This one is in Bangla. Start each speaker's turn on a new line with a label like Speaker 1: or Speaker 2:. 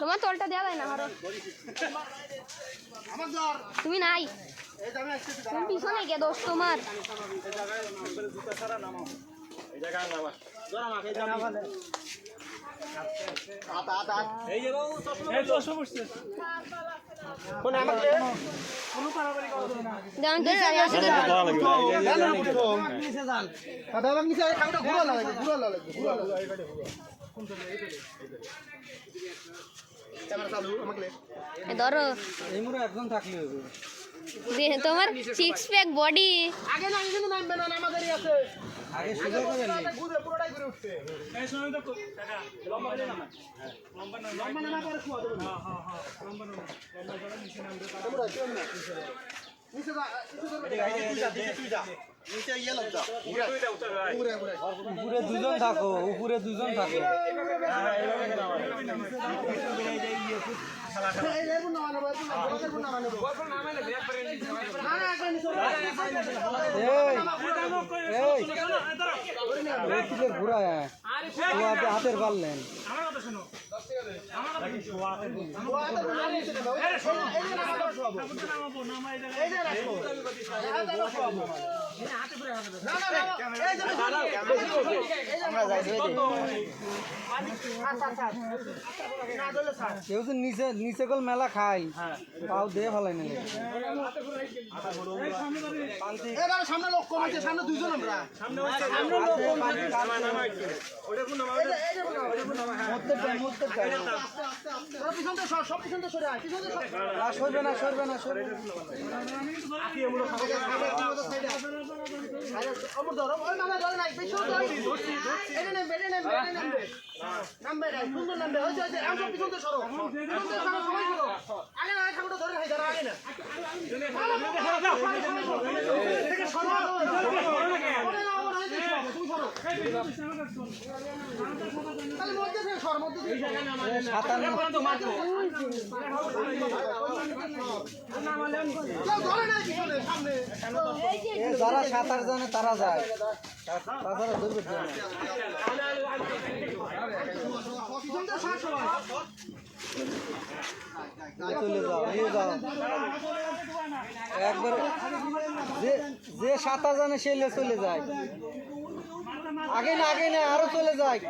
Speaker 1: তোমার তলটা দেওয়া যায় না আরও তুমি নাই। তুমি পিছনে কে দোষ তোমার। যেমন কি দাঁড়িয়ে আছে এ ধরো।
Speaker 2: একজন থাকলে হবে।
Speaker 1: তোমার সিক্স প্যাক বডি
Speaker 2: আগে সোজা করে নি উপরে দুজন থাকো উপরে দুজন থাকো এই এই এই কিসে ঘুরায় ও হাতে হাতের পারলেন কেউ তো নিচে নিচে কল মেলা খাই তাও দিয়ে ফেলাই নিলে
Speaker 3: সামনে লোক কম আছে সামনে দুইজন আমরা তোরা পিছন থেকে সর, সব পিছন থেকে সরে আয়, পিছন থেকে সর।
Speaker 2: না সরবে না সরবে না সরবে না
Speaker 3: আরে, অমর ধরো, হাতের পারলেন আমার কথা পিছন ধরো। এনে নেমবে, এনে নেমবে, এনে নেমবে। নামবে নাই, হয়েছে, হয়েছে, এখন সব পিছন থেকে সরো। পিছন থেকে সরো, সবাই সরো। না, ঠাকুরটা ধরে না।
Speaker 2: যারা সাঁতার জানে, তারা যায়। তা- তাছাড়া ধরবে চলে যাও এই একবার যে সাঁতার জানে, সে চলে যায়। আগে না আগে না আরও চলে যায়